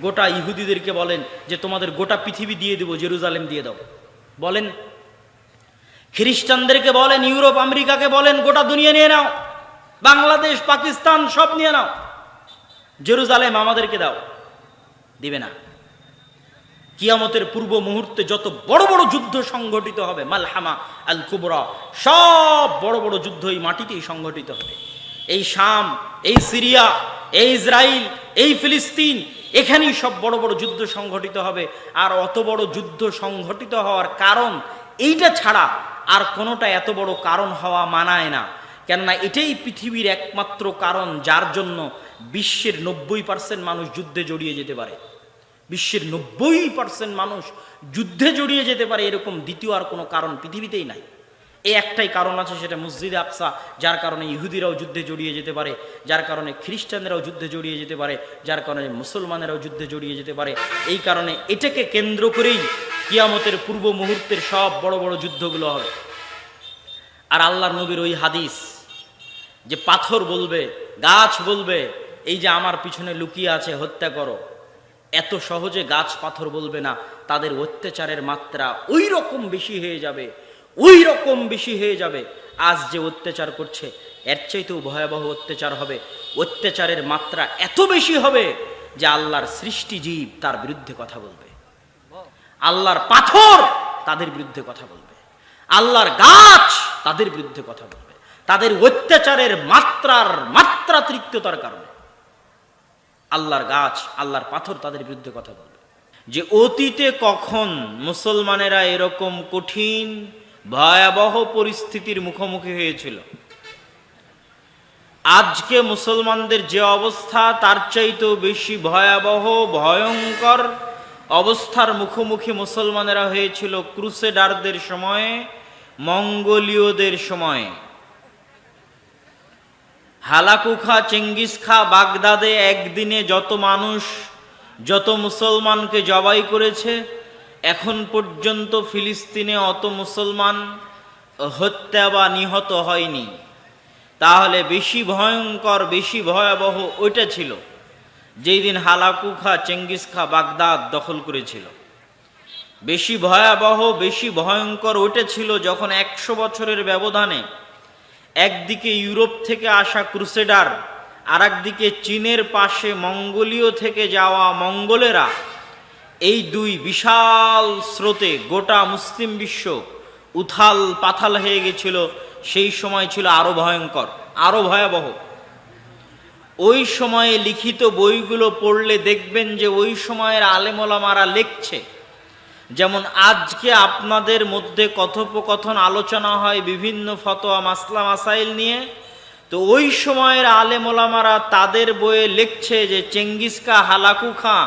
গোটা ইহুদিদেরকে বলেন যে তোমাদের গোটা পৃথিবী দিয়ে দেবো, জেরুজালেম দিয়ে দাও। বলেন, খ্রিস্টানদেরকে বলেন, ইউরোপ, আমেরিকাকে বলেন, গোটা দুনিয়া নিয়ে নাও, বাংলাদেশ, পাকিস্তান, সব নিয়ে নাও, জেরুজালেম আমাদেরকে দাও। দিবে না। কিয়ামতের পূর্ব মুহূর্তে যত বড় বড় যুদ্ধ সংঘটিত হবে, মালহামা আল কুবরা, সব বড় বড় যুদ্ধ এই মাটিতেই সংঘটিত হবে। এই শাম, এই সিরিয়া, এই ইসরায়েল এই ফিলিস্তিন এখানেই সব বড় বড় যুদ্ধ সংঘটিত হবে। আর অত বড় যুদ্ধ সংঘটিত হওয়ার কারণ এইটা ছাড়া আর কোনোটা এত বড় কারণ হওয়া মানায় না। কেননা এটাই পৃথিবীর একমাত্র কারণ যার জন্য বিশ্বের নব্বই পার্সেন্ট মানুষ যুদ্ধে জড়িয়ে যেতে পারে। বিশ্বের নব্বই পার্সেন্ট মানুষ যুদ্ধে জড়িয়ে যেতে পারে এরকম দ্বিতীয় আর কোনো কারণ পৃথিবীতেই নাই। এই একটাই কারণ আছে, সেটা মসজিদে আকসা, যার কারণে ইহুদিরাও যুদ্ধে জড়িয়ে যেতে পারে, যার কারণে খ্রিস্টানরাও যুদ্ধে জড়িয়ে যেতে পারে, যার কারণে মুসলমানেরাও যুদ্ধে জড়িয়ে যেতে পারে। এই কারণে এটাকে কেন্দ্র করেই কিয়ামতের পূর্ব মুহূর্তের সব বড় বড় যুদ্ধগুলো হবে। আর আল্লাহর নবীর ওই হাদিস, যে পাথর বলবে, গাছ বলবে, এই যে আমার পিছনে লুকিয়ে আছে, হত্যা করো। এত সহজে গাছ পাথর বলবে না, তাদের অত্যাচারের মাত্রা ওই রকম বেশি হয়ে যাবে ওই রকম বেশি হয়ে যাবে। আজ যে অত্যাচার করছে, এর চাইতেও ভয়াবহ অত্যাচার হবে। অত্যাচারের মাত্রা এত বেশি হবে যে আল্লাহর সৃষ্টি জীব তার বিরুদ্ধে কথা বলবে। আল্লাহর পাথর তাদের বিরুদ্ধে কথা বলবে। আল্লাহর গাছ তাদের বিরুদ্ধে কথা বলবে। তাদের অত্যাচারের মাত্রার মাত্রাতিরিক্ততার কারণে। আল্লাহর গাছ, আল্লাহর পাথর তাদের বিরুদ্ধে কথা বলবে। যে অতীতে কখন মুসলমানেরা এরকম কঠিন ভয়াবহ পরিস্থিতির মুখোমুখি হয়েছিল। আজকে মুসলমানদের যে অবস্থা, তার চাইতেও বেশি ভয়াবহ, ভয়ঙ্কর অবস্থার মুখোমুখি মুসলমানেরা হয়েছিল ক্রুসেডারদের সময়ে, মঙ্গোলীয়দের সময়ে। হালাকুখা চেঙ্গিস খা বাগদাদে একদিনে যত মানুষ, যত মুসলমানকে জবাই করেছে এখন পর্যন্ত ফিলিস্তিনে অত মুসলমান হত্যা বা নিহত হয়নি। তাহলে বেশি ভয়ঙ্কর, বেশি ভয়াবহ ওইটা ছিল যেই দিন হালাকু খা চেঙ্গিস খা বাগদাদ দখল করেছিল। বেশি ভয়াবহ, বেশি ভয়ঙ্কর ওইটা ছিল যখন একশো বছরের ব্যবধানে একদিকে ইউরোপ থেকে আসা ক্রুসেডার আর একদিকে চীনের পাশে মঙ্গোলীয় থেকে যাওয়া মঙ্গলেরা এই দুই বিশাল স্রোতে গোটা মুসলিম বিশ্ব উথাল পাথাল হয়ে গেছিল, সেই সময় ছিল আরও ভয়ঙ্কর, আরও ভয়াবহ। ওই সময়ে লিখিত বইগুলো পড়লে দেখবেন যে ওই সময়ের আলেমোলামারা লিখছে, যেমন আজকে আপনাদের মধ্যে কথোপকথন আলোচনা হয় বিভিন্ন ফতোয়া মাসলা মাসাইল নিয়ে, তো ওই সময়ের আলেমোলামারা তাদের বইয়ে লিখছে যে চেঙ্গিসকা হালাকু খাঁ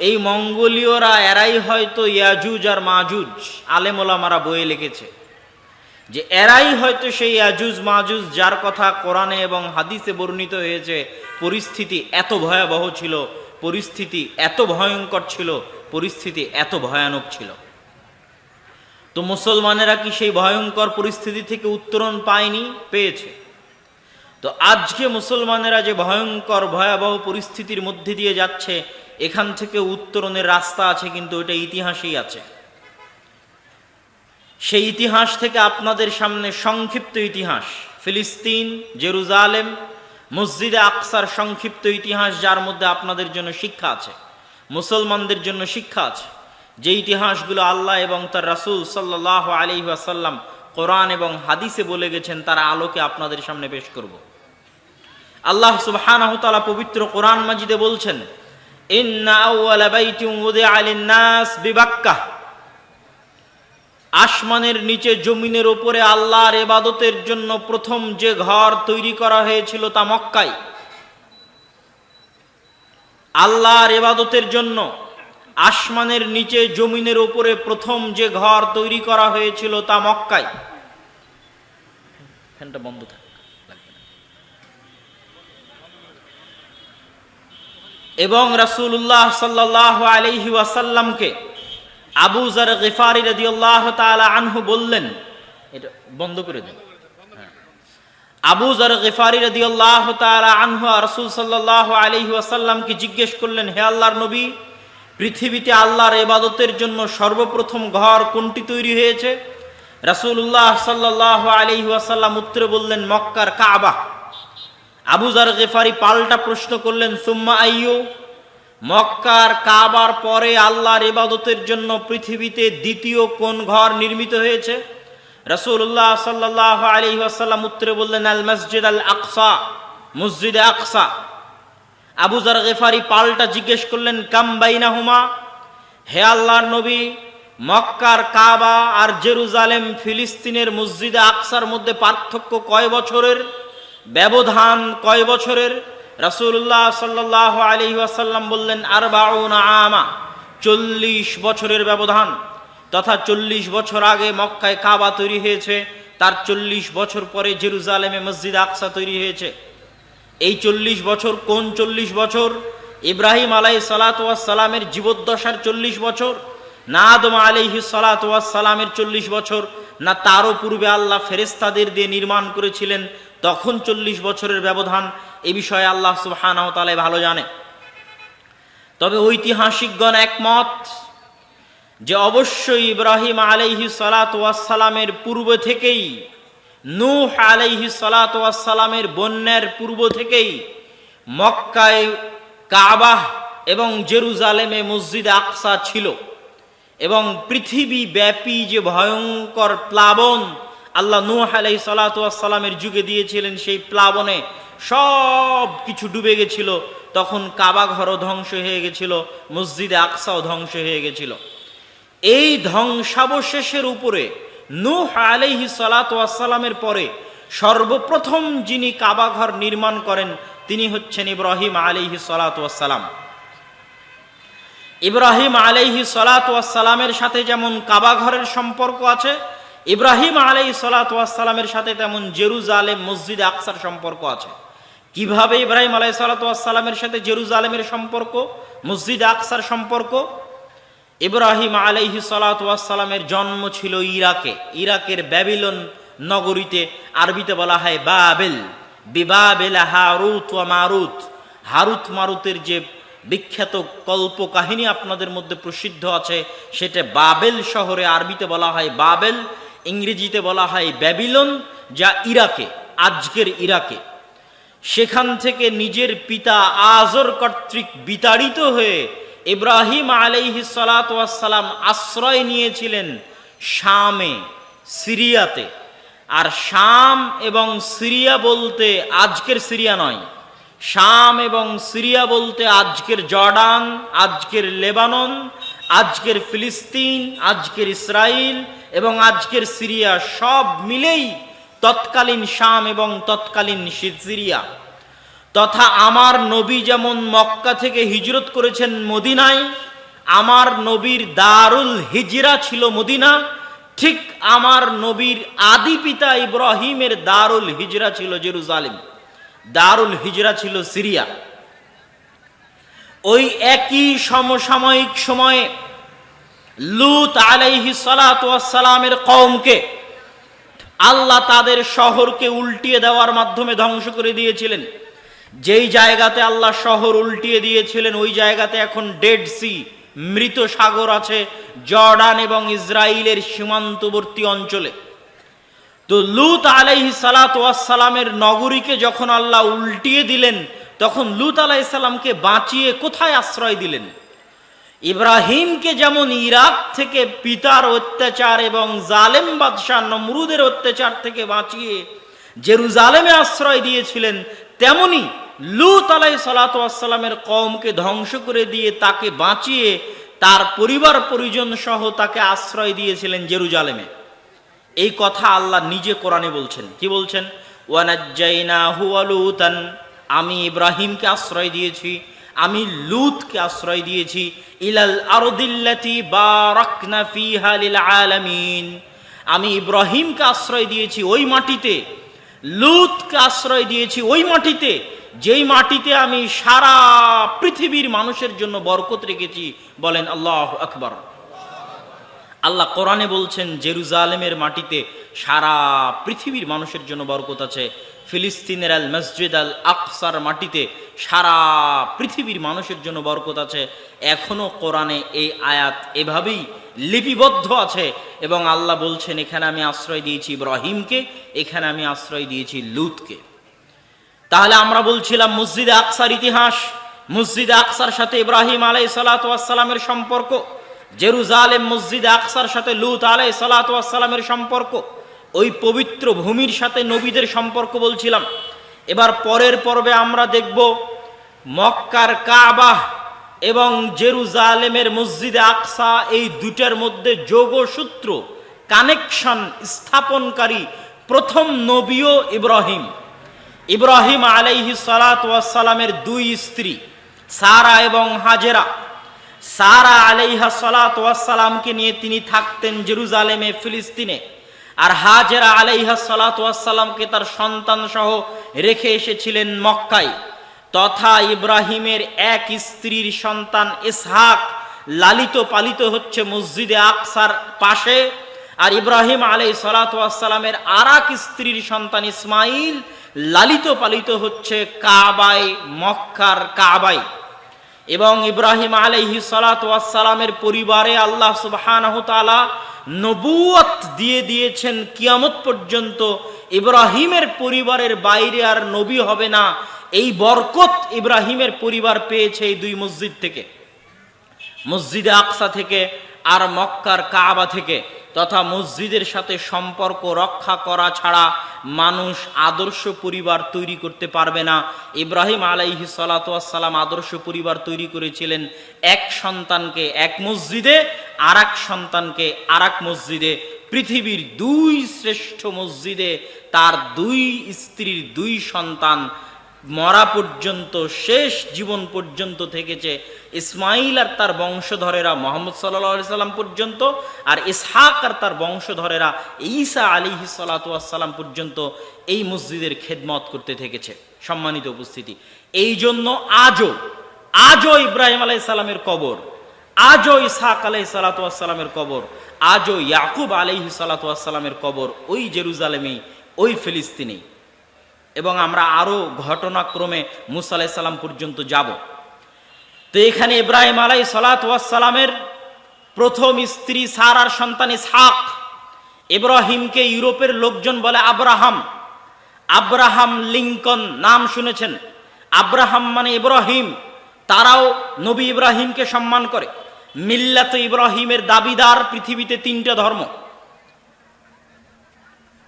এই মঙ্গোলীয়রা এরাই হয়তো ইয়াজুজ আর মাজুজ আলেমোলামারা বইয়ে লিখেছে। যে এরাই হয়তো সেই ইয়াজুজ, মাজুজ, যার কথা কোরআনে এবং হাদিসে বর্ণিত হয়েছে, পরিস্থিতি এত ভয়াবহ ছিল, পরিস্থিতি এত ভয়ঙ্কর ছিল, পরিস্থিতি এত ভয়ানক ছিল। তো মুসলমানেরা কি সেই ভয়ঙ্কর পরিস্থিতি থেকে উত্তরণ পায়নি? পেয়েছে। তো আজকে মুসলমানেরা যে ভয়ঙ্কর, ভয়াবহ পরিস্থিতির মধ্যে দিয়ে যাচ্ছে এখান থেকে উত্তরণের রাস্তা আছে, কিন্তু ওটা ইতিহাসেই আছে। সেই ইতিহাস থেকে আপনাদের সামনে সংক্ষিপ্ত ইতিহাস। ফিলিস্তিন, জেরুজালেম, মসজিদে আকসার সংক্ষিপ্ত ইতিহাস, যার মধ্যে আপনাদের জন্য শিক্ষা আছে, মুসলমানদের জন্য শিক্ষা আছে। যে ইতিহাসগুলো আল্লাহ এবং তার রাসূল সাল্লাহ আলী আসাল্লাম কোরআন এবং হাদিসে বলে গেছেন, তার আলোকে আপনাদের সামনে পেশ করব। আল্লাহ তাআলা পবিত্র কোরআন মাজিদে বলছেন আসমানের নিচে জমিনের ওপরে আল্লাহর এবাদতের জন্য প্রথম যে ঘর তৈরি করা হয়েছিল তা মক্কায়। আল্লাহর এবাদতের জন্য আসমানের নিচে জমিনের উপরে প্রথম যে ঘর তৈরি করা হয়েছিল তা মক্কায়। ফ্যানটা বন্ধ থাক লাগবে না। এবং রাসূলুল্লাহ সাল্লাল্লাহু আলাইহি ওয়াসাল্লামকে আবু জার গিফারি রাদিয়াল্লাহু তাআলা আনহু বললেন, এটা বন্ধ করে দেন। হ্যাঁ। আবু জার গিফারি রাদিয়াল্লাহু তাআলা আনহু রাসূল আলাইহি ওয়াসাল্লামকে জিজ্ঞেস করলেন, হে আল্লাহর নবী, পৃথিবীতে আল্লাহর এবাদতের জন্য সর্বপ্রথম ঘর কোনটি তৈরি হয়েছে? রাসূলুল্লাহ সাল্লাহ আলী ওয়াসাল্লাম উত্তরে বললেন, মক্কার কাবা। আবুজার গেফারি পাল্টা প্রশ্ন করলেন, সুম্মা আইয়ু? মক্কার কাবার পরে আল্লাহর ইবাদতের জন্য পৃথিবীতে দ্বিতীয় কোন ঘর নির্মিত হয়েছে? রসুল্লাহ সাল্লাহ আলী আসাল্লাম উত্তরে বললেন, আল মসজিদ আল আকসা, মসজিদ আকসা। আবুজার গেফারি পাল্টা জিজ্ঞেস করলেন, কাম বাইনা হুমা হে আল্লাহর নবী, মক্কার কাবা আর জেরুজালেম ফিলিস্তিনের মসজিদে আকসার মধ্যে পার্থক্য কয় বছরের? ব্যবধান কয় বছরের? রাসূলুল্লাহ সাল্লাহ আলী আসাল্লাম বললেন আর আমা, চল্লিশ বছরের ব্যবধান। তথা চল্লিশ বছর আগে মক্কায় কাবা তৈরি হয়েছে, তার চল্লিশ বছর পরে জেরুজালেমে মসজিদ আকসা তৈরি হয়েছে। এই চল্লিশ বছর কোন চল্লিশ বছর? ইব্রাহিম আলাই সালাতামের জীবদ্দশার চল্লিশ বছর? না আদম আলাইহি সালাতামের চল্লিশ বছর? না তারও পূর্বে আল্লাহ ফেরেস্তাদের দিয়ে নির্মাণ করেছিলেন তখন চল্লিশ বছরের ব্যবধান এ বিষয়ে আল্লাহ সুবহানাহু ভালো জানে। তবে ঐতিহাসিকগণ একমত যে অবশ্যই ইব্রাহিম আলাইহি সালাতামের পূর্ব থেকেই, নূহ আলাইহি সালাতামের বন্যার পূর্ব থেকেই মক্কায় কাবাহ এবং জেরুজালেমে মসজিদ আকসা ছিল এবং পৃথিবী ব্যাপী যে ভয়ঙ্কর প্লাবন আল্লাহ নূহ আলাই সালাতামের যুগে দিয়েছিলেন সেই প্লাবনে সব কিছু ডুবে গেছিল। তখন কাবা ঘরও ধ্বংস হয়ে গেছিল, মসজিদে আকসাও ধ্বংস হয়ে গেছিল। এই ধ্বংসাবশেষের উপরে নূহ আলাইহি সালাতামের পরে সর্বপ্রথম যিনি কাবাঘর নির্মাণ করেন, তিনি হচ্ছেন ইব্রাহিম আলাইহি সালাতাম ইব্রাহিম আলাইহি সালাতামের সাথে যেমন কাবাঘরের সম্পর্ক আছে ইব্রাহিম আলাই সালাতামের সাথে তেমন জেরুজালেম মসজিদ আকসার সম্পর্ক আছে। কীভাবে ইব্রাহিম আলাই সালাতামের সাথে জেরুজালেমের সম্পর্ক, মসজিদ আকসার সম্পর্ক? ইব্রাহিম আলাইহি সালাতামের জন্ম ছিল ইরাকে। ইরাকের ব্যাবিলন নগরীতে আরবিতে বলা হয় বাবেল। বিবাবেল হারুত ওয়া মারুত। হারুত মারুতের যে বিখ্যাত কল্প কাহিনী আপনাদের মধ্যে প্রসিদ্ধ আছে, সেটা বাবেল শহরে আরবিতে বলা হয় বাবেল। ইংরেজিতে বলা হয় ব্যাবিলন, যা ইরাকে, আজকের ইরাকে। সেখান থেকে নিজের পিতা আজর কর্তৃক বিতাড়িত হয়ে ইব্রাহিম আলাইহি সালাম আশ্রয় নিয়েছিলেন শামে, সিরিয়াতে। আর শাম এবং সিরিয়া বলতে আজকের সিরিয়া নয়, শাম এবং সিরিয়া বলতে আজকের জর্ডান, আজকের লেবানন, আজকের ফিলিস্তিন, আজকের ইসরায়েল এবং আজকের সিরিয়া সব মিলেই তৎকালীন শাম এবং তৎকালীন সিরিয়া তথা আমার নবী যেমন মক্কা থেকে হিজরত করেছেন মদিনায়, আমার নবীর দারুল হিজরা ছিল মদিনা, ঠিক আমার নবীর আদি পিতা ইব্রাহিমের দারুল হিজরা ছিল জেরুজালিম। দারুল হিজরা ছিল সিরিয়া। ওই একই সমসাময়িক সময়ে লুত আলাইহি সালামের কওমকে আল্লাহ তাদের শহরকে উল্টিয়ে দেওয়ার মাধ্যমে ধ্বংস করে দিয়েছিলেন। যেই জায়গাতে আল্লাহ শহর উল্টিয়ে দিয়েছিলেন, ওই জায়গাতে এখন ডেড সি মৃত সাগর আছে জর্ডান এবং ইসরায়েলের সীমান্তবর্তী অঞ্চলে। তো লুত আলাইহি সালামের নগরীকে যখন আল্লাহ উল্টিয়ে দিলেন, তখন লুত আলাইসাল্লামকে বাঁচিয়ে কোথায় আশ্রয় দিলেন? ইব্রাহিমকে যেমন ইরাক থেকে পিতার অত্যাচার এবং জালেম বাদশাহ নমরুদের অত্যাচার থেকে বাঁচিয়ে জেরুজালেমে আশ্রয় দিয়েছিলেন, তেমনি লুত আলাই সালাতামের কমকে ধ্বংস করে দিয়ে তাকে বাঁচিয়ে তার পরিবার পরিজন সহ তাকে আশ্রয় দিয়েছিলেন জেরুজালেমে। এই কথা আল্লাহ নিজে কোরআনে বলছেন। কি বলছেন? ওয়ানাজ্জাইনা হুয়ালুতান আমি ইব্রাহিমকে আশ্রয় দিয়েছি। আমি লুতকে আশ্রয় দিয়েছি, ইলাল আরদিল্লাতি বারাকনা ফিহা লিল আলামিন। আমি ইব্রাহিমকে আশ্রয় দিয়েছি ওই মাটিতে, লুতকে আশ্রয় দিয়েছি ওই মাটিতে, যেই মাটিতে আমি সারা পৃথিবীর মানুষের জন্য বরকত রেখেছি, বলেন আল্লাহ আকবর। আল্লাহ কোরআনে বলছেন, জেরুজালেমের মাটিতে সারা পৃথিবীর মানুষের জন্য বরকত আছে ফিলিস্তিনের আল মসজিদ আল আকসার মাটিতে সারা পৃথিবীর মানুষের জন্য বরকত আছে। এখনও কোরআনে এই আয়াত এভাবেই লিপিবদ্ধ আছে এবং আল্লাহ বলছেন, এখানে আমি আশ্রয় দিয়েছি ইব্রাহিমকে, এখানে আমি আশ্রয় দিয়েছি লুতকে। তাহলে আমরা বলছিলাম, মসজিদ আকসার ইতিহাস, মসজিদ আকসার সাথে ইব্রাহিম আলাই সালাতামের সম্পর্ক, জেরুজালেম মসজিদ আকসার সাথে লুত আলাই সালাতামের সম্পর্ক। ওই পবিত্র ভূমির সাথে নবীদের সম্পর্ক বলছিলাম। এবার পরের পর্বে আমরা দেখব মক্কার কাবাহ এবং জেরুজালেমের মসজিদে আকসা, এই দুটার মধ্যে যোগসূত্র কানেকশন স্থাপনকারী প্রথম নবীও ইব্রাহিম। ইব্রাহিম আলাইহি সালামের দুই স্ত্রী, সারা এবং হাজেরা। সারা আলাইহা সালাতামকে নিয়ে তিনি থাকতেন জেরুজালেমে, ফিলিস্তিনে। আর হাজেরা আলাইহা সালাতামকে তার সন্তান সহ রেখে এসেছিলেন মক্কায়। তথা ইব্রাহিমের এক স্ত্রীর সন্তান ইসহাক লালিত পালিত হচ্ছে মসজিদে আকসার পাশে। আর ইব্রাহিম আলাই সালাতামের আর এক স্ত্রীর সন্তান ইসমাইল লালিত পালিত হচ্ছে কাবায়, মক্কার কাবায়। এবং ইব্রাহিম আলহি সালাতামের পরিবারে আল্লাহ সুবাহ নবুয়ত দিয়ে দিয়েছেন, কিয়ামত পর্যন্ত ইব্রাহিমের পরিবারের বাইরে আর নবী হবে না। এই বরকত ইব্রাহিমের পরিবার পেয়েছে এই দুই মসজিদ থেকে। মসজিদে আকসা থেকে আর মক্কার কাবা থেকে তথা মসজিদের সাথে সম্পর্ক রক্ষা করা ছাড়া মানুষ আদর্শ পরিবার তৈরি করতে পারবে না। ইব্রাহিম আলাইহি সালাতাম আদর্শ পরিবার তৈরি করেছিলেন এক সন্তানকে এক মসজিদে আর সন্তানকে আর মসজিদে। পৃথিবীর দুই শ্রেষ্ঠ মসজিদে তার দুই স্ত্রীর দুই সন্তান মরা পর্যন্ত, শেষ জীবন পর্যন্ত থেকেছে ইসমাইল আর তার বংশধরেরা মোহাম্মদ সাল্লা সাল্লাম পর্যন্ত আর ইসহাক আর তার বংশধরেরা ঈসা আলিহি সালাতাম পর্যন্ত এই মসজিদের খেদমত করতে থেকেছে। সম্মানিত উপস্থিতি। এই জন্য আজও আজও ইব্রাহিম আলাই সালামের কবর, আজও ইসহাক আলাই সালাতামের কবর, আজও ইয়াকুব আলিহি সালাতামের কবর, ওই জেরুজালেমেই, ওই ফিলিস্তিনেই। এবং আমরা আরও ঘটনাক্রমে মুসা আলাইসাল্লাম পর্যন্ত যাব। তো এখানে ইব্রাহিম আলাই সালাতামের প্রথম স্ত্রী সারার সন্তান ইসহাক। ইব্রাহিমকে ইউরোপের লোকজন বলে আব্রাহাম। আব্রাহাম লিঙ্কন নাম শুনেছেন। আব্রাহাম মানে ইব্রাহিম। তারাও নবী ইব্রাহিমকে সম্মান করে। মিল্লাত ইব্রাহিমের দাবিদার পৃথিবীতে তিনটা ধর্ম।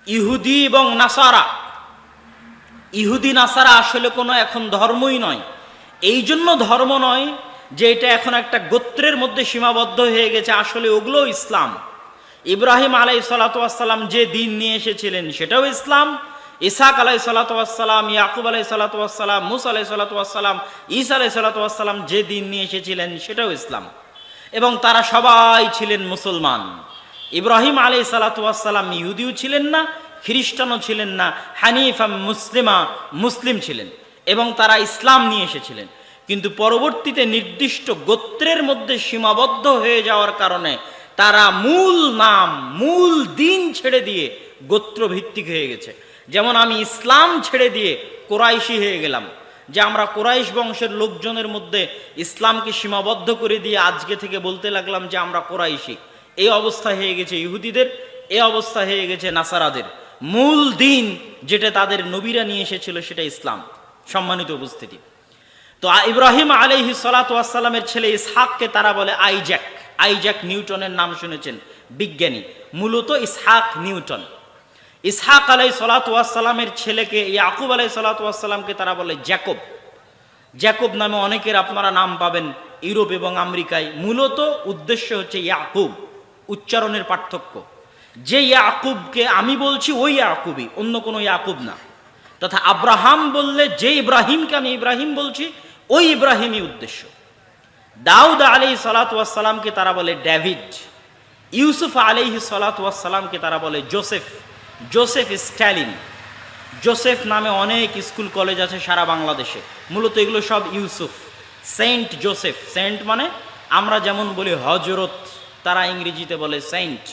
ইহুদি এবং নাসারা। ইহুদি নাসারা আসলে কোনো এখন ধর্মই নয়। এই জন্য ধর্ম নয় যে এটা এখন একটা গোত্রের মধ্যে সীমাবদ্ধ হয়ে গেছে, আসলে ওগুলো ইসলাম। ইব্রাহিম আলাই সালাতাম যে দিন নিয়ে এসেছিলেন সেটাও ইসলাম। ইসাক আলাই সালাতাম ইয়াকুব আলাই সালাতাম মুসা আলাই সালাতাম ঈসা আলাই সালাতাম যে দিন নিয়ে এসেছিলেন সেটাও ইসলাম। এবং তারা সবাই ছিলেন মুসলমান। ইব্রাহিম আলাই সালাতাম ইহুদিও ছিলেন না খ্রিস্টানও ছিলেন না, হানিফা মুসলিমা মুসলিম ছিলেন এবং তারা ইসলাম নিয়ে এসেছিলেন। কিন্তু পরবর্তীতে নির্দিষ্ট গোত্রের মধ্যে সীমাবদ্ধ হয়ে যাওয়ার কারণে তারা মূল নাম, মূল দিন ছেড়ে দিয়ে গোত্র ভিত্তিক হয়ে গেছে। যেমন আমি ইসলাম ছেড়ে দিয়ে কোরাইশি হয়ে গেলাম, যে আমরা কোরাইশ বংশের লোকজনের মধ্যে ইসলামকে সীমাবদ্ধ করে দিয়ে আজকে থেকে বলতে লাগলাম যে আমরা কোরাইশি। এই অবস্থা হয়ে গেছে ইহুদিদের, এই অবস্থা হয়ে গেছে নাসারাদের। মূল দিন যেটা তাদের নবীরা নিয়ে এসেছিল সেটা ইসলাম, সম্মানিত উপস্থিতি। তো ইব্রাহিম আলহি সালাতামের ছেলে ইসহাককে তারা বলে আইজ্যাক। আইজ্যাক নিউটনের নাম শুনেছেন বিজ্ঞানী, মূলত ইসহাক নিউটন। ইসহাক আলাই সালাতামের ছেলেকে, ইয়াকুব আলাই সালাতামকে তারা বলে জ্যাকব। জ্যাকব নামে অনেকের আপনারা নাম পাবেন ইউরোপ এবং আমেরিকায়। মূলত উদ্দেশ্য হচ্ছে ইয়াকুব, উচ্চারণের পার্থক্য। যে ইয়াকুবকে আমি বলছি, ওই ইয়াকুবই, অন্য কোনো ইয়াকুব না। তথা আব্রাহাম বললে, যে ইব্রাহিমকে আমি ইব্রাহিম বলছি, ওই ইব্রাহিমই উদ্দেশ্য। দাউদ আলি সালাতামকে তারা বলে ড্যাভিড ইউসুফ আলিহি সালাতামকে তারা বলে জোসেফ। Joseph Stalin. জোসেফ নামে অনেক স্কুল, কলেজ আছে সারা বাংলাদেশে। মূলত এগুলো সব ইউসুফ। Saint Joseph. সেন্ট মানে আমরা যেমন বলি হজরত তারা ইংরেজিতে বলে সেন্ট।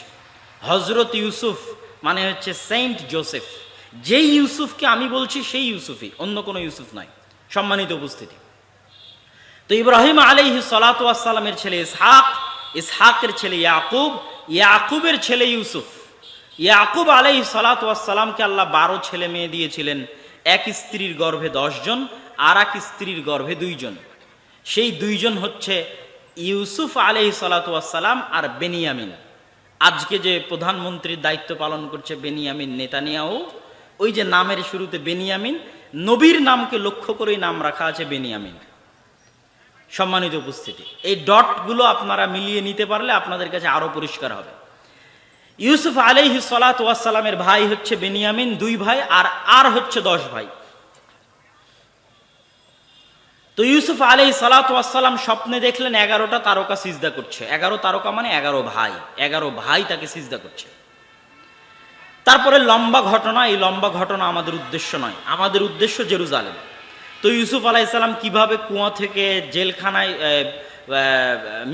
হজরত ইউসুফ মানে হচ্ছে সেন্ট জোসেফ। যেই ইউসুফকে আমি বলছি, সেই ইউসুফই, অন্য কোনো ইউসুফ নয় সম্মানিত উপস্থিতি। তো ইব্রাহিম আলাইহি সালাতামের ছেলে ইসহাক, ইসহাকের ছেলে ইয়াকুব, ইয়াকুবের ছেলে ইউসুফ। ইয়াকুব আলাইহি সালাতামকে আল্লাহ বারো ছেলে মেয়ে দিয়েছিলেন। এক স্ত্রীর গর্ভে দশজন আর এক স্ত্রীর গর্ভে দুইজন সেই দুইজন হচ্ছে ইউসুফ আলাইহি সালাতাম আর বেনিয়ামিন। আজকে যে প্রধানমন্ত্রীর দায়িত্ব পালন করছে বেনিয়ামিন নেতানিয়াও ওই যে নামের শুরুতে বেনিয়ামিন, নবীর নামকে লক্ষ্য করেই নাম রাখা আছে বেনিয়ামিন। সম্মানিত উপস্থিতি, এই ডটগুলো আপনারা মিলিয়ে নিতে পারলে আপনাদের কাছে আরও পরিষ্কার হবে। ইউসুফ আলাইহি সালাতামের ভাই হচ্ছে বেনিয়ামিন, দুই ভাই, আর আর হচ্ছে দশ ভাই। তো ইউসুফ আলাই সালাতাম স্বপ্নে দেখলেন এগারোটা তারকা সিজদা করছে। এগারো তারকা মানে এগারো ভাই। এগারো ভাই তাকে সিজদা করছে। তারপরে লম্বা ঘটনা, এই লম্বা ঘটনা আমাদের উদ্দেশ্য নয়। আমাদের উদ্দেশ্য জেরুজালেম। তো ইউসুফ আলাইসাল্লাম কীভাবে কুয়া থেকে জেলখানায়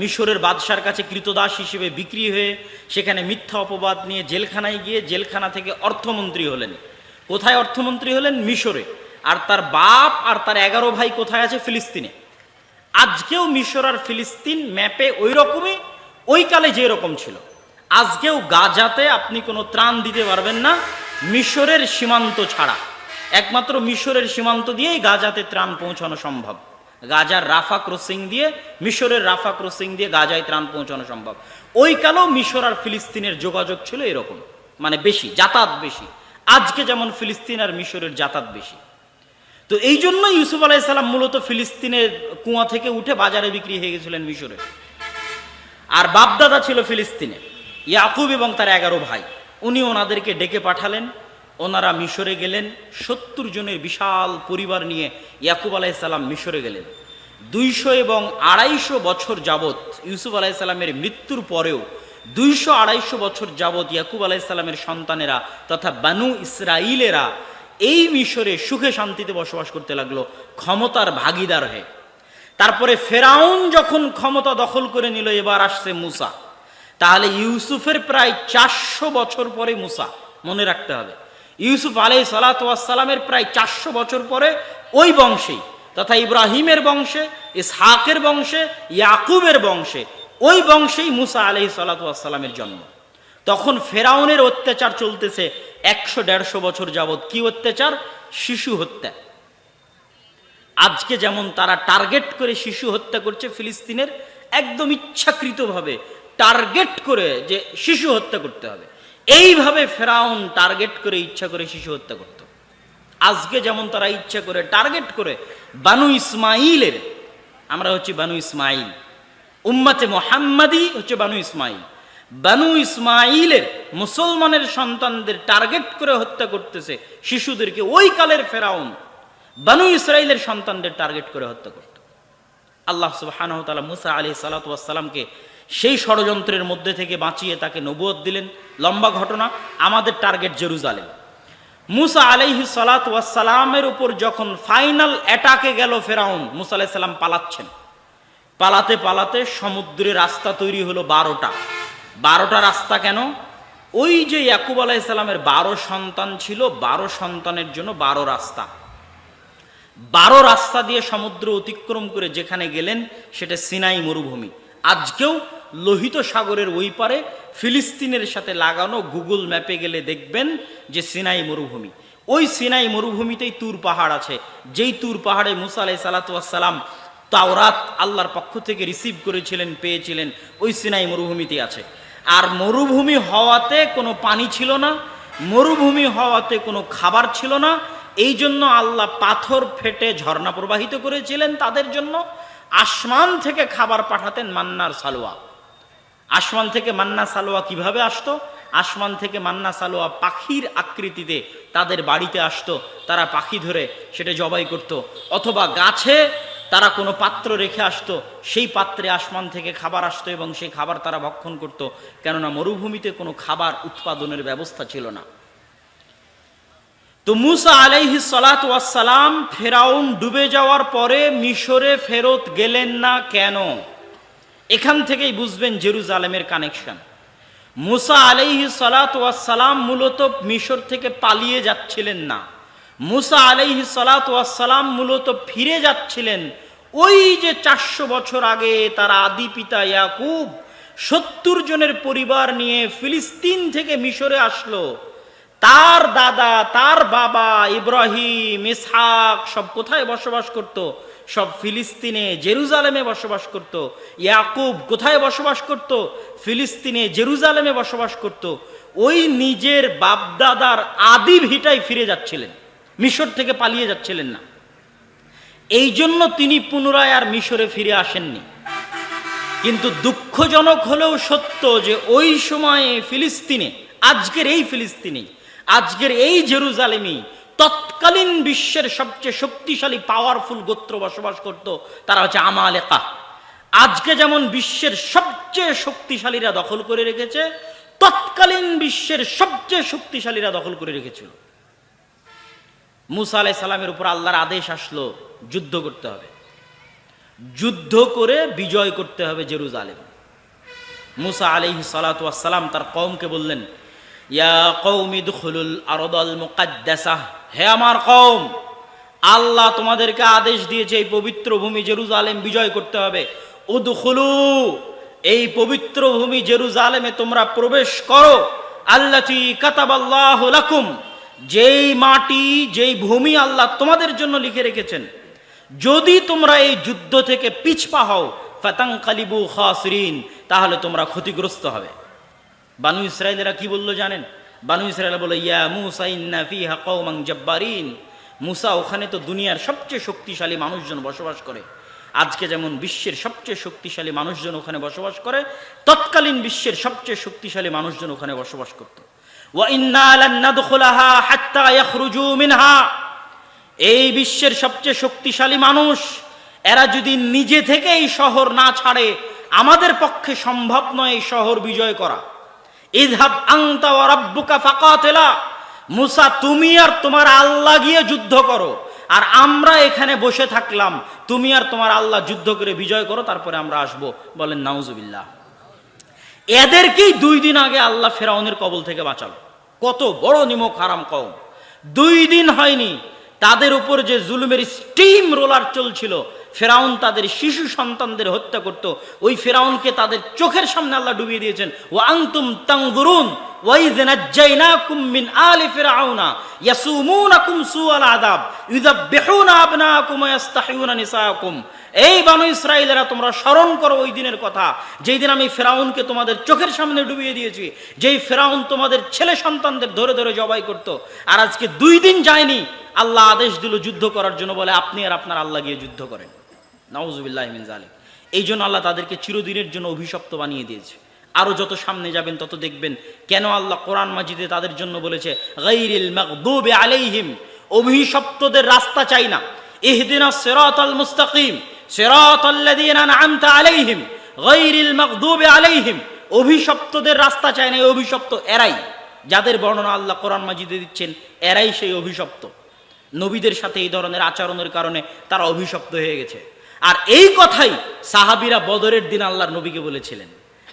মিশরের বাদশার কাছে কৃতদাস হিসেবে বিক্রি হয়ে, সেখানে মিথ্যা অপবাদ নিয়ে জেলখানায় গিয়ে জেলখানা থেকে অর্থমন্ত্রী হলেন। কোথায় অর্থমন্ত্রী হলেন? মিশরে। আর তার বাপ আর তার এগারো ভাই কোথায় আছে? ফিলিস্তিনে। আজকেও মিশর আর ফিলিস্তিন ম্যাপে ওই রকমই ওই কালে যে রকম ছিল। আজকেও গাজাতে আপনি কোনো ত্রাণ দিতে পারবেন না, মিশরের সীমান্ত ছাড়া। একমাত্র মিশরের সীমান্ত দিয়েই গাজাতে ত্রাণ পৌঁছানো সম্ভব। গাজার রাফা ক্রসিং দিয়ে, মিশরের রাফা ক্রসিং দিয়ে গাজায় ত্রাণ পৌঁছানো সম্ভব। ওই কালেও মিশর আর ফিলিস্তিনের যোগাযোগ ছিল এরকম মানে বেশি, যাতায়াত বেশি। আজকে যেমন ফিলিস্তিন আর মিশরের যাতায়াত বেশি। তো এই জন্য ইউসুফ আলাইসাল্লাম মূলত ফিলিস্তিনের কুয়া থেকে উঠে বাজারে বিক্রি হয়ে গেছিলেন মিশরে। আর বাপদাদা ছিল ফিলিস্তিনে ইয়াকুব এবং তার এগারো ভাই। উনি ওনাদেরকে ডেকে পাঠালেন, ওনারা মিশরে গেলেন, সত্তর জনের বিশাল পরিবার নিয়ে ইয়াকুব আলাইসাল্লাম মিশরে গেলেন। দুইশো এবং আড়াইশো বছর যাবৎ ইউসুফ আলাইসাল্লামের মৃত্যুর পরেও দুইশো আড়াইশো বছর যাবৎ ইয়াকুব আলাইসাল্লামের সন্তানেরা তথা বানু ইসরাইলেরা এই মিশরে সুখে শান্তিতে বসবাস করতে লাগল ক্ষমতার ভাগিদার হয়ে। তারপরে ফেরাউন যখন ক্ষমতা দখল করে নিল, এবার আসছে মুসা। তাহলে ইউসুফের প্রায় চারশো বছর পরে মুসা, মনে রাখতে হবে। ইউসুফ আলাই সালাতামের প্রায় চারশো বছর পরে ওই বংশেই তথা ইব্রাহিমের বংশে, ইসহাকের বংশে, ইয়াকুবের বংশে, ওই বংশেই মুসা আলাই সালাতামের জন্ম। তখন ফেরাউনের অত্যাচার চলতেছে একশো দেড়শো বছর যাবৎ। কি অত্যাচার? শিশু হত্যা। আজকে যেমন তারা টার্গেট করে শিশু হত্যা করছে ফিলিস্তিনের, একদম ইচ্ছাকৃতভাবে টার্গেট করে যে শিশু হত্যা করতে হবে। এইভাবে ফেরাউন টার্গেট করে ইচ্ছা করে শিশু হত্যা করত। আজকে যেমন তারা ইচ্ছা করে টার্গেট করে বানু ইসমাইলের, আমরা হচ্ছি বানু ইসমাইল। উম্মাতে মোহাম্মদী হচ্ছে বানু ইসমাইল। বানু ইসমাইলের মুসলমানের সন্তানদের টার্গেট করে হত্যা করতেছে শিশুদেরকে ওই কালের ফেরাউন। বানু ইসরায়েলের সন্তানদের টার্গেট করে হত্যা করত। আল্লাহ সুবহানাহু তাআলা মুসা আলী সালাতামকে সেই ষড়যন্ত্রের মধ্যে থেকে বাঁচিয়ে তাকে নবুয়ত দিলেন। লম্বা ঘটনা, আমাদের টার্গেট জেরুজালেম। মুসা আলাইহি সালাতামের উপর যখন ফাইনাল অ্যাটাকে গেল ফেরাউন, মুসা আলাইহিস সালাম পালাচ্ছেন। পালাতে পালাতে সমুদ্রে রাস্তা তৈরি হলো বারোটা। বারোটা রাস্তা কেন? ওই যে ইয়াকুব আলাইসাল্লামের বারো সন্তান ছিল, বারো সন্তানের জন্য বারো রাস্তা। বারো রাস্তা দিয়ে সমুদ্র অতিক্রম করে যেখানে গেলেন, সেটা সিনাই মরুভূমি। আজকেও লোহিত সাগরের ওই পারে ফিলিস্তিনের সাথে লাগানো গুগল ম্যাপে গেলে দেখবেন যে সিনাই মরুভূমি। ওই সিনাই মরুভূমিতেই তুর পাহাড় আছে। যেই তুর পাহাড়ে মুসা আলাই সালাতাম তাওরাত আল্লাহর পক্ষ থেকে রিসিভ করেছিলেন, পেয়েছিলেন, ওই সিনাই মরুভূমিতে আছে। আর মরুভূমি হওয়াতে কোনো পানি ছিল না, মরুভূমি হওয়াতে কোনো খাবার ছিল না। এই জন্য আল্লাহ পাথর ফেটে ঝর্ণা প্রবাহিত করেছিলেন তাদের জন্য। আসমান থেকে খাবার পাঠাতেন মান্নার সালোয়া। আসমান থেকে মান্না সালোয়া কীভাবে আসতো? আসমান থেকে মান্না সালোয়া পাখির আকৃতিতে তাদের বাড়িতে আসতো। তারা পাখি ধরে সেটা জবাই করত। অথবা গাছে তারা কোনো পাত্র রেখে আসতো, সেই পাত্রে আসমান থেকে খাবার আসতো এবং সেই খাবার তারা ভক্ষণ করত। কেননা মরুভূমিতে কোনো খাবার উৎপাদনের ব্যবস্থা ছিল না। তো মুসা আলাইহি সালাম ফেরাউন ডুবে যাওয়ার পরে মিশরে ফেরত গেলেন না কেন? এখান থেকেই বুঝবেন জেরুজালেমের কানেকশন। মুসা আলাইহি সালাম মূলত মিশর থেকে পালিয়ে যাচ্ছিলেন না। মুসা আলাইহি সালাম মূলত ফিরে যাচ্ছিলেন ওই যে চারশো বছর আগে তার আদি পিতা ইয়াকুব, সত্তর জনের পরিবার নিয়ে ফিলিস্তিন থেকে মিশরে আসলো। তার দাদা, তার বাবা ইব্রাহিম, ইসহাক সব কোথায় বসবাস করত? সব ফিলিস্তিনে, জেরুজালেমে বসবাস করত। ইয়াকুব কোথায় বসবাস করত? ফিলিস্তিনে, জেরুজালেমে বসবাস করত। ওই নিজের বাপদাদার আদি ভিটায় ফিরে যাচ্ছিলেন। মিশর থেকে পালিয়ে যাচ্ছিলেন না। এই জন্য তিনি পুনরায় আর মিশরে ফিরে আসেননি। কিন্তু দুঃখজনক হলেও সত্য যে ওই সময়ে ফিলিস্তিনে, আজকের এই ফিলিস্তিনে, আজকের এই জেরুজালেমি তৎকালীন বিশ্বের সবচেয়ে শক্তিশালী পাওয়ারফুল গোত্র বসবাস করত তারা হচ্ছে আমালেকা। আজকে যেমন বিশ্বের সবচেয়ে শক্তিশালীরা দখল করে রেখেছে, তৎকালীন বিশ্বের সবচেয়ে শক্তিশালীরা দখল করে রেখেছিল। মুসা আলাই সালামের উপর আল্লাহর আদেশ আসলো, যুদ্ধ করতে হবে। যুদ্ধ করে বিজয় করতে হবে জেরুজালেম। মুসা আলাইহি সালাম তার কওমকে বললেন, ইয়া কৌমিদ খুলুল আরদল মুকাদ্দাসাহ হে আমার কওম, আল্লাহ তোমাদেরকে আদেশ দিয়েছে এই পবিত্র ভূমি জেরুজালেম বিজয় করতে হবে। উদখুলু, এই পবিত্র ভূমি জেরুজালেমে তোমরা প্রবেশ করো। আল্লাতি কাতাবাল্লাহু লাকুম যেই মাটি, যেই ভূমি আল্লাহ তোমাদের জন্য লিখে রেখেছেন, যদি তোমরা এই যুদ্ধ থেকে পিছপা হও ফাতাং কালিবু খাসরিন, তাহলে তোমরা ক্ষতিগ্রস্ত হবে। বানু ইসরায়েলেরা কি বলল জানেন? বানু ইসরায়েল বলে ইয়া মুসা ইন্না ফিহা কওমান জাব্বারিন। মুসা ওখানে তো দুনিয়ার সবচেয়ে শক্তিশালী মানুষজন বসবাস করে। আজকে যেমন বিশ্বের সবচেয়ে শক্তিশালী মানুষজন ওখানে বসবাস করে, তৎকালীন বিশ্বের সবচেয়ে শক্তিশালী মানুষজন ওখানে বসবাস করত। এই বিশ্বের সবচেয়ে শক্তিশালী মানুষ, এরা যদি নিজে থেকে এই শহর না ছাড়ে, আমাদের পক্ষে সম্ভব নয় এই শহর বিজয় করা। রাব্বুকা মুসা, তুমি আর তোমার আল্লাহ গিয়ে যুদ্ধ করো। আর আমরা এখানে বসে থাকলাম, তুমি আর তোমার আল্লাহ যুদ্ধ করে বিজয় করো, তারপরে আমরা আসব। বলেন, নাউজুবিল্লাহ। এদেরকেই দুই দিন আগে আল্লাহ ফেরাউনের কবল থেকে বাঁচালো। কত বড় নিমক হারাম কম দুই দিন হয়নি, তাদের উপর যে জুলুমের স্টিম রোলার চলছিল ফেরাউন তাদের শিশু সন্তানদের হত্যা করত। ওই ফেরাউনকে তাদের চোখের সামনে আল্লাহ ডুবিয়ে দিয়েছেন। ও আংতুম তাংদুরুন স্মরণ করো ওই দিনের কথা। যেই দিন আমি ফেরাউনকে তোমাদের চোখের সামনে ডুবিয়ে দিয়েছি, যেই ফেরাউন তোমাদের ছেলে সন্তানদের ধরে ধরে জবাই করত। আর আজকে দুই দিন যায়নি, আল্লাহ আদেশ দিল যুদ্ধ করার জন্য বলে, আপনি আর আপনার আল্লাহ গিয়ে যুদ্ধ করেন। নওয়াজুবিল্লাহ মিন জালিক এই জন্য আল্লাহ তাদেরকে চিরদিনের জন্য অভিশপ্ত বানিয়ে দিয়েছে। আরও যত সামনে যাবেন, তত দেখবেন কেন আল্লাহ কোরআন মাজিদে তাদের জন্য বলেছে আলাইহিম অভিশপ্তদের রাস্তা চাই না। ইহদিনা সিরাতাল মুস্তাকিম সিরাতাল্লাযীনা আনআমতা আলাইহিম মাগদুবে আলাইহিম। অভিশপ্তদের রাস্তা চায় না এই অভিশপ্ত এরাই। যাদের বর্ণনা আল্লাহ কোরআন মাজিদে দিচ্ছেন, এরাই সেই অভিশপ্ত। নবীদের সাথে এই ধরনের আচরণের কারণে তারা অভিশপ্ত হয়ে গেছে। আর এই কথাই সাহাবিরা বদরের দিন আল্লাহর নবীকে বলেছিলেন।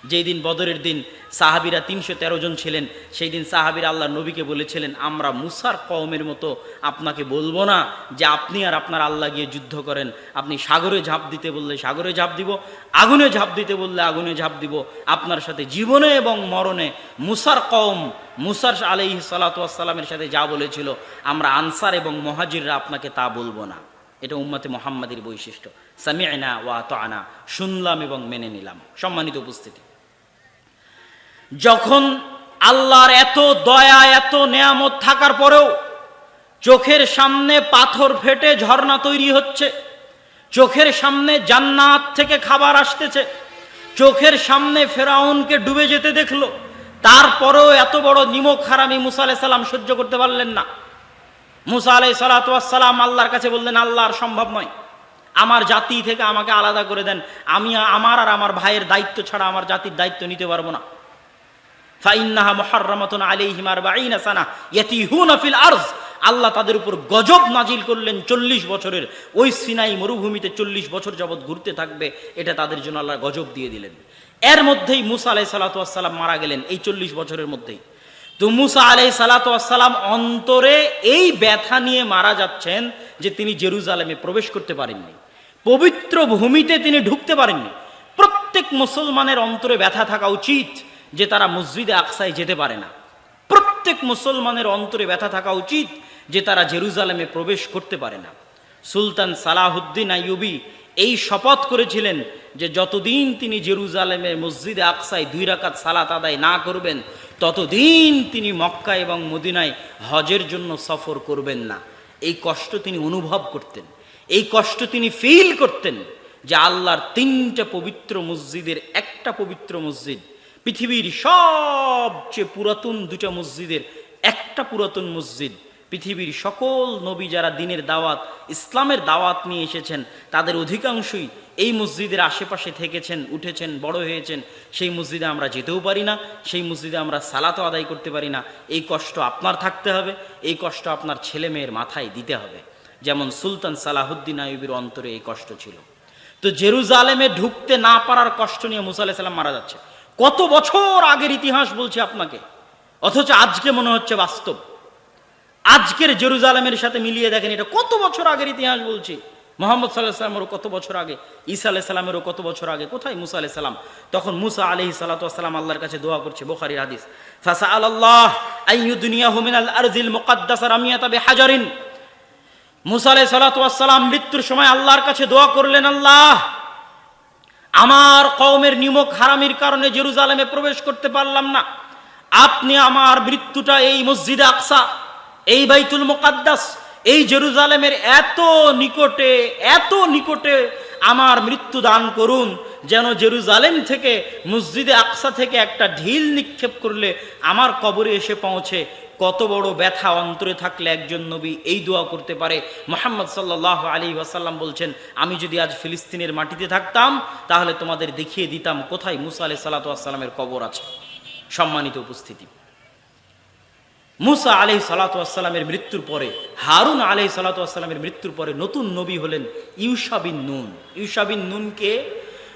যেই দিন বদরের দিন সাহাবিরা তিনশো তেরো জন ছিলেন, সেই দিন সাহাবিরা আল্লাহর নবীকে বলেছিলেন, আমরা মুসার কওমের মতো আপনাকে বলব না যে আপনি আর আপনার আল্লাহ গিয়ে যুদ্ধ করেন। আপনি সাগরে ঝাঁপ দিতে বললে সাগরে ঝাঁপ দিব, আগুনে ঝাঁপ দিতে বললে আগুনে ঝাঁপ দিব। আপনার সাথে জীবনে এবং মরণে মুসার কওম, মুসার আলাইহি সালাতামের সাথে যা বলেছিল, আমরা আনসার এবং মহাজিররা আপনাকে তা বলব না। এটা উম্মতে মোহাম্মদের বৈশিষ্ট্য। সামিআনা ওয়া আনা শুনলাম এবং মেনে নিলাম। সম্মানিত উপস্থিতি। যখন আল্লাহর এত দয়া, এত নেয়ামত থাকার পরেও চোখের সামনে পাথর ফেটে ঝর্ণা তৈরি হচ্ছে, চোখের সামনে জান্নাত থেকে খাবার আসতেছে, চোখের সামনে ফেরাউনকে ডুবে যেতে দেখল, তারপরেও এত বড় নিমক হারামি মুসা আলাই সাল্লাম সহ্য করতে পারলেন না। মুসা আলাই সালাতাম আল্লাহর কাছে বললেন আল্লাহ আর সম্ভব নয়। আমার জাতি থেকে আমাকে আলাদা করে দেন। আমি আমার আর আমার ভাইয়ের দায়িত্ব ছাড়া আমার জাতির দায়িত্ব নিতে পারব না। ফাইন্নাহা মুহাররামাতুন আলাইহিম আরবাঈনা সানা ইয়াতিহুনা ফিল আরজ। আল্লাহ তাদের উপর গজব নাজিল করলেন চল্লিশ বছরের। ওই সিনাই মরুভূমিতে চল্লিশ বছর যাবৎ ঘুরতে থাকবে, এটা তাদের জন্য আল্লাহ গজব দিয়ে দিলেন। এর মধ্যেই মুসা আলাই সালাতাম মারা গেলেন, এই চল্লিশ বছরের মধ্যেই। তো মুসা আলাই সালাতাম অন্তরে এই ব্যথা নিয়ে মারা যাচ্ছেন যে তিনি জেরুজালেমে প্রবেশ করতে পারেননি। পবিত্র ভূমিতে তিনি ঢুকতে পারেননি। প্রত্যেক মুসলমানের অন্তরে ব্যথা থাকা উচিত যে তারা মসজিদে আকসায় যেতে পারে না। প্রত্যেক মুসলমানের অন্তরে ব্যথা থাকা উচিত যে তারা জেরুজালেমে প্রবেশ করতে পারে না। সুলতান সালাহুদ্দিন আইয়ুবি এই শপথ করেছিলেন যে যতদিন তিনি জেরুজালেমের মসজিদে আকসায় দুই রাকাত সালাত আদায় না করবেন ততদিন তিনি মক্কা এবং মদিনায় হজের জন্য সফর করবেন না। এই কষ্ট তিনি অনুভব করতেন। এই কষ্ট তিনি ফিল করতেন যে আল্লাহর তিনটা পবিত্র মসজিদের একটা পবিত্র মসজিদ, পৃথিবীর সবচেয়ে পুরাতন দুটা মসজিদের একটা পুরাতন মসজিদ পৃথিবীর সকল নবী যারা দিনের দাওয়াত, ইসলামের দাওয়াত নিয়ে এসেছেন, তাদের অধিকাংশই এই মসজিদের আশেপাশে থেকেছেন, উঠেছেন, বড় হয়েছেন। সেই মসজিদে আমরা যেতেও পারি না, সেই মসজিদে আমরা সালাতও আদায় করতে পারি না। এই কষ্ট আপনার থাকতে হবে, এই কষ্ট আপনার ছেলে মেয়ের মাথায় দিতে হবে। যেমন সুলতান সালাহুদ্দিন আইবির অন্তরে এই কষ্ট ছিল। তো জেরুজালেমে ঢুকতে না পারার কষ্ট নিয়ে মুসা আলাইহিস সালাম মারা যাচ্ছে। কত বছর আগের ইতিহাস বলছে আপনাকে? অথচ আজকে মনে হচ্ছে বাস্তব। আজকের জেরুজালেমের সাথে মিলিয়ে দেখেন এটা কত বছর আগের ইতিহাস বলছি। মোহাম্মদ সাল্লাহ সাল্লামেরও কত বছর আগে, ঈসা আলাহ সাল্লামেরও কত বছর আগে, কোথায় মুসা আলাহ সাল্লাম তখন মুসা আলহি সাল্লাতাম আল্লাহর কাছে দোয়া করছে, বোখারির হাদিস। ফাসা আল্লাহ আইয়ু দুনিয়া হুমিন আল আরজিল মুকাদ্দাস রামিয়া তাবে হাজারিন মুসা আলাহ সাল্লাতাম মৃত্যুর সময় আল্লাহর কাছে দোয়া করলেন, আল্লাহ, আমার কওমের নিমক হারামির কারণে জেরুজালেমে প্রবেশ করতে পারলাম না। আপনি আমার মৃত্যুটা এই মসজিদে আকসা এই বাইতুল মোকাদ্দাস, এই জেরুজালেমের এত নিকটে এত নিকটে আমার মৃত্যু দান করুন, যেন জেরুজালেম থেকে, মসজিদে আকসা থেকে একটা ঢিল নিক্ষেপ করলে আমার কবরে এসে পৌঁছে। কত বড় ব্যথা অন্তরে থাকলে একজন নবী এই দোয়া করতে পারে। মোহাম্মদ সাল্লাহ আলী ওয়াসাল্লাম বলছেন, আমি যদি আজ ফিলিস্তিনের মাটিতে থাকতাম, তাহলে তোমাদের দেখিয়ে দিতাম কোথায় মুসা আলি সাল্লাতামের কবর আছে। সম্মানিত উপস্থিতি। মুসা আলি সালাতামের মৃত্যুর পরে, হারুন আলি সালাতামের মৃত্যুর পরে নতুন নবী হলেন ইউসাবিন নুন। ইউসাবিন নুনকে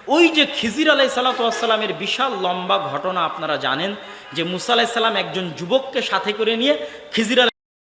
ওই যে খিজির আলাই সালাতামের বিশাল লম্বা ঘটনা আপনারা জানেন যে মুসা আলাইসাল্লাম একজন যুবককে সাথে করে নিয়ে খিজির